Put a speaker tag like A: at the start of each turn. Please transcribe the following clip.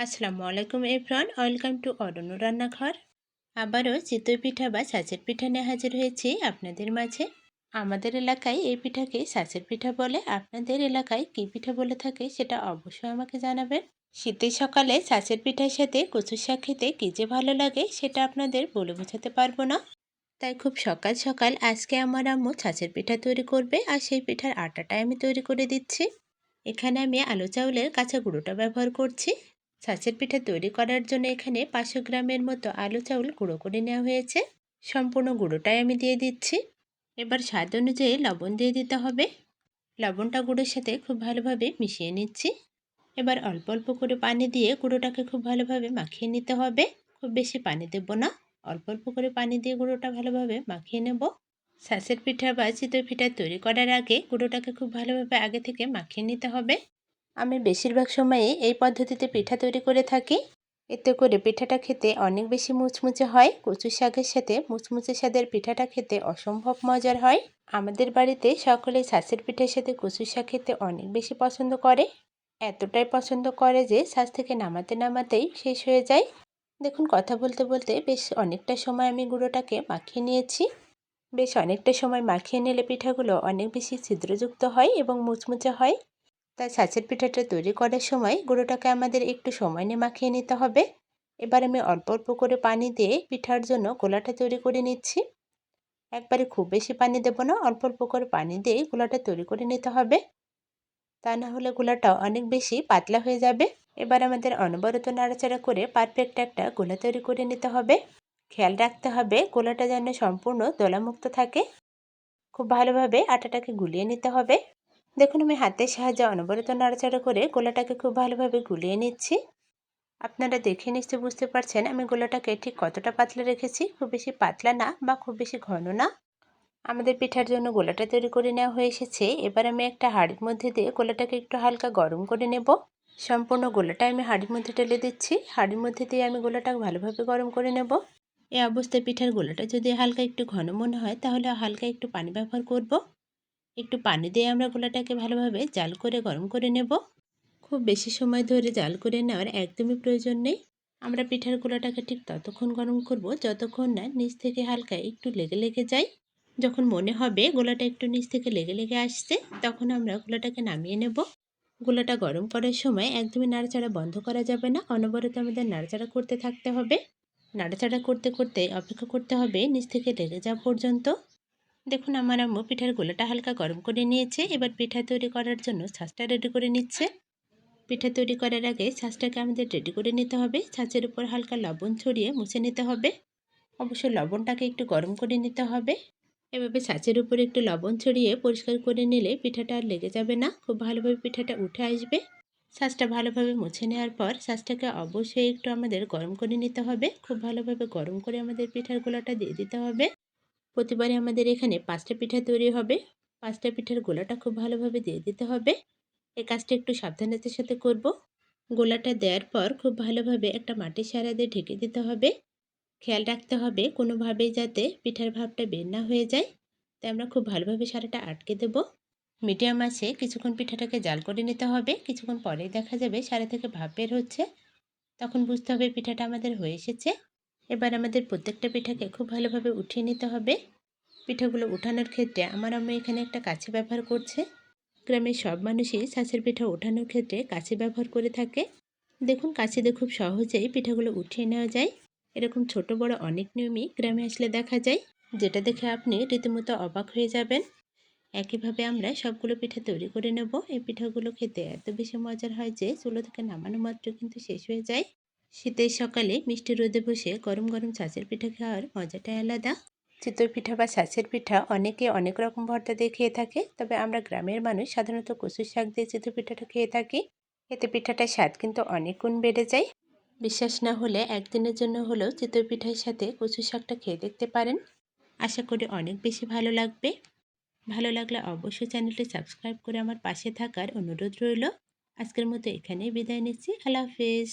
A: আসসালামু আলাইকুম everyone welcome to অরণ্য রান্নাঘর। আবারও চিতই পিঠা বা ছাঁচের পিঠা নিয়ে হাজির হয়েছি আপনাদের মাঝে। আমাদের এলাকায় এই পিঠাকে ছাঁচের পিঠা বলে। আপনাদের এলাকায় কী পিঠা বলে থাকে সেটা অবশ্যই আমাকে জানাবেন। শীতের সকালে ছাঁচের পিঠার সাথে কচু শাক খেতে কী যে ভালো লাগে সেটা আপনাদের বলে বোঝাতে পারব না। তাই খুব সকাল সকাল আজকে আমার আম্মু ছাঁচের পিঠা তৈরি করবে আর সেই পিঠার আটাটাই আমি তৈরি করে দিচ্ছি। এখানে আমি আলু চাউলের কাঁচা গুঁড়োটা ব্যবহার করছি। ছাঁচের পিঠা তৈরি করার জন্য এখানে পাঁচশো গ্রামের মতো আলু চাউল গুঁড়ো করে নেওয়া হয়েছে। সম্পূর্ণ গুঁড়োটাই আমি দিয়ে দিচ্ছি। এবার স্বাদ অনুযায়ী লবণ দিয়ে দিতে হবে। লবণটা গুঁড়োর সাথে খুব ভালোভাবে মিশিয়ে নিচ্ছি। এবার অল্প অল্প করে পানি দিয়ে গুঁড়োটাকে খুব ভালোভাবে মাখিয়ে নিতে হবে। খুব বেশি পানি দেব না। অল্প অল্প করে পানি দিয়ে গুঁড়োটা ভালোভাবে মাখিয়ে নেব। শাঁসের পিঠা বা চিতই পিঠা তৈরি করার আগে গুঁড়োটাকে খুব ভালোভাবে আগে থেকে মাখিয়ে নিতে হবে। আমি বেশিরভাগ সময়ে এই পদ্ধতিতে পিঠা তৈরি করে থাকি। এতে করে পিঠাটা খেতে অনেক বেশি মুচমুচে হয়। কচু শাকের সাথে মুচমুচে স্বাদের পিঠাটা খেতে অসম্ভব মজার হয়। আমাদের বাড়িতে সকলেই শাঁসের পিঠার সাথে কচু শাক খেতে অনেক বেশি পছন্দ করে। এতটাই পছন্দ করে যে শ্বাস থেকে নামাতে নামাতেই শেষ হয়ে যায়। দেখুন, কথা বলতে বলতে বেশ অনেকটা সময় আমি গুঁড়োটাকে মাখিয়ে নিয়েছি। বেশ অনেকটা সময় মাখিয়ে নিলে পিঠাগুলো অনেক বেশি ছিদ্রযুক্ত হয় এবং মুচমুচে হয়। তাই ছাঁচের পিঠাটা তৈরি করার সময় গুঁড়োটাকে আমাদের একটু সময় নিয়ে মাখিয়ে নিতে হবে। এবার আমি অল্প অল্প করে পানি দিয়ে পিঠার জন্য গোলাটা তৈরি করে নিচ্ছি। একবারে খুব বেশি পানি দেব না, অল্প অল্প করে পানি দিয়ে গোলাটা তৈরি করে নিতে হবে। তা না হলে গোলাটা অনেক বেশি পাতলা হয়ে যাবে। এবার আমাদের অনবরত নাড়াচাড়া করে পারফেক্ট একটা গোলা তৈরি করে নিতে হবে। খেয়াল রাখতে হবে গোলাটা যেন সম্পূর্ণ দোলামুক্ত থাকে। খুব ভালোভাবে আটাটাকে গুলিয়ে নিতে হবে। দেখুন, আমি হাতের সাহায্যে অনবরত নাড়াচাড়া করে গোলাটাকে খুব ভালোভাবে গুলিয়ে নিচ্ছি। আপনারা দেখে নিশ্চয়ই বুঝতে পারছেন আমি গোলাটাকে ঠিক কতটা পাতলা রেখেছি। খুব বেশি পাতলা না বা খুব বেশি ঘন না। আমাদের পিঠার জন্য গোলাটা তৈরি করে নেওয়া হয়ে এসেছে। এবার আমি একটা হাঁড়ির মধ্যে দিয়ে গোলাটাকে একটু হালকা গরম করে নেব। সম্পূর্ণ গোলাটা আমি হাঁড়ির মধ্যে ঢেলে দিচ্ছি। হাঁড়ির মধ্যে দিয়ে আমি গোলাটা ভালোভাবে গরম করে নেব। এই অবস্থায় পিঠার গোলাটা যদি হালকা একটু ঘন মনে হয় তাহলে হালকা একটু পানি ব্যবহার করব। একটু পানি দিয়ে আমরা গোলাটাকে ভালোভাবে জাল করে, গরম করে নেব। খুব বেশি সময় ধরে জাল করে নেওয়ার একদমই প্রয়োজন নেই। আমরা পিঠার গোলাটাকে ঠিক ততক্ষণ গরম করব, যতক্ষণ না নিচ থেকে হালকা একটু লেগে লেগে যায়। যখন মনে হবে গোলাটা একটু নিচ থেকে লেগে লেগে আসছে, তখন আমরা গোলাটাকে নামিয়ে নেব। গোলাটা গরম করার সময় একদমই নাড়াচাড়া বন্ধ করা যাবে না, অনবরত আমাদের নাড়াচাড়া করতে থাকতে হবে। নাড়াচাড়া করতে করতে অপেক্ষা করতে হবে নিচ থেকে লেগে যাওয়া পর্যন্ত। দেখুন, আমার আম্মু পিঠার গোলাটা হালকা গরম করে নিয়েছে। এবার পিঠা তৈরি করার জন্য ছাঁচটা রেডি করে নিচ্ছে। পিঠা তৈরি করার আগে ছাঁচটাকে আমাদের রেডি করে নিতে হবে। ছাঁচের উপর হালকা লবণ ছড়িয়ে মুছে নিতে হবে। অবশ্য লবণটাকে একটু গরম করে নিতে হবে। এভাবে ছাঁচের উপর একটু লবণ ছড়িয়ে পরিষ্কার করে নিলে পিঠাটা আর লেগে যাবে না। খুব ভালোভাবে পিঠাটা উঠে আসবে। ছাঁচটা ভালোভাবে মুছে নেওয়ার পর ছাঁচটাকে অবশ্যই একটু আমাদের গরম করে নিতে হবে। খুব ভালোভাবে গরম করে আমাদের পিঠার গোলাটা দিয়ে দিতে হবে। প্রতিবারে আমাদের এখানে পাঁচটা পিঠা তৈরি হবে। পাঁচটা পিঠার গোলাটা খুব ভালোভাবে দিয়ে দিতে হবে। এই কাজটা একটু সাবধানতার সাথে করব। গোলাটা দেওয়ার পর খুব ভালোভাবে একটা মাটির সারা দিয়ে ঢেকে দিতে হবে। খেয়াল রাখতে হবে কোনোভাবেই যাতে পিঠার ভাবটা বের না হয়ে যায়। তাই আমরা খুব ভালোভাবে সারাটা আটকে দেব। মিডিয়াম আছে, কিছুক্ষণ পিঠাটাকে জাল করে নিতে হবে। কিছুক্ষণ পরেই দেখা যাবে সারা থেকে ভাব বের হচ্ছে। তখন বুঝতে হবে পিঠাটা আমাদের হয়ে এসেছে। এবার আমাদের প্রত্যেকটা পিঠাকে খুব ভালোভাবে উঠিয়ে নিতে হবে। পিঠাগুলো উঠানোর ক্ষেত্রে আমার আম্মা এখানে একটা কাছে ব্যবহার করছে। গ্রামের সব মানুষই ছাঁচের পিঠা ওঠানোর ক্ষেত্রে কাছে ব্যবহার করে থাকে। দেখুন কাছে দিয়ে খুব সহজেই পিঠাগুলো উঠিয়ে নেওয়া যায়। এরকম ছোট বড় অনেক নিয়মই গ্রামে আসলে দেখা যায়। যেটা দেখে আপনি রীতিমতো অবাক হয়ে যাবেন। একইভাবে আমরা সবগুলো পিঠা তৈরি করে নেব। এই পিঠাগুলো খেতে এত বেশি মজার হয় যে চুলো থেকে নামানো মাত্র কিন্তু শেষ হয়ে যায়। শীতের সকালে মিষ্টি রোদে বসে গরম গরম ছাঁচের পিঠা খাওয়ার মজাটাই আলাদা। চিতই পিঠা বা ছাঁচের পিঠা অনেকে অনেক রকম ভর্তা দিয়ে খেয়ে থাকে, তবে আমরা গ্রামের মানুষ সাধারণত কচুর শাক দিয়ে চিতই পিঠাটা খেয়ে থাকি। এতে পিঠাটার স্বাদ কিন্তু অনেক গুণ বেড়ে যায়। বিশ্বাস না হলে একদিনের জন্য হলেও চিতই পিঠার সাথে কচুর শাকটা খেয়ে দেখতে পারেন। আশা করি অনেক বেশি ভালো লাগবে। ভালো লাগলে অবশ্যই চ্যানেলটি সাবস্ক্রাইব করে আমার পাশে থাকার অনুরোধ রইল। আজকের মতো এখানেই বিদায় নিচ্ছি। আল্লাহ হাফেজ।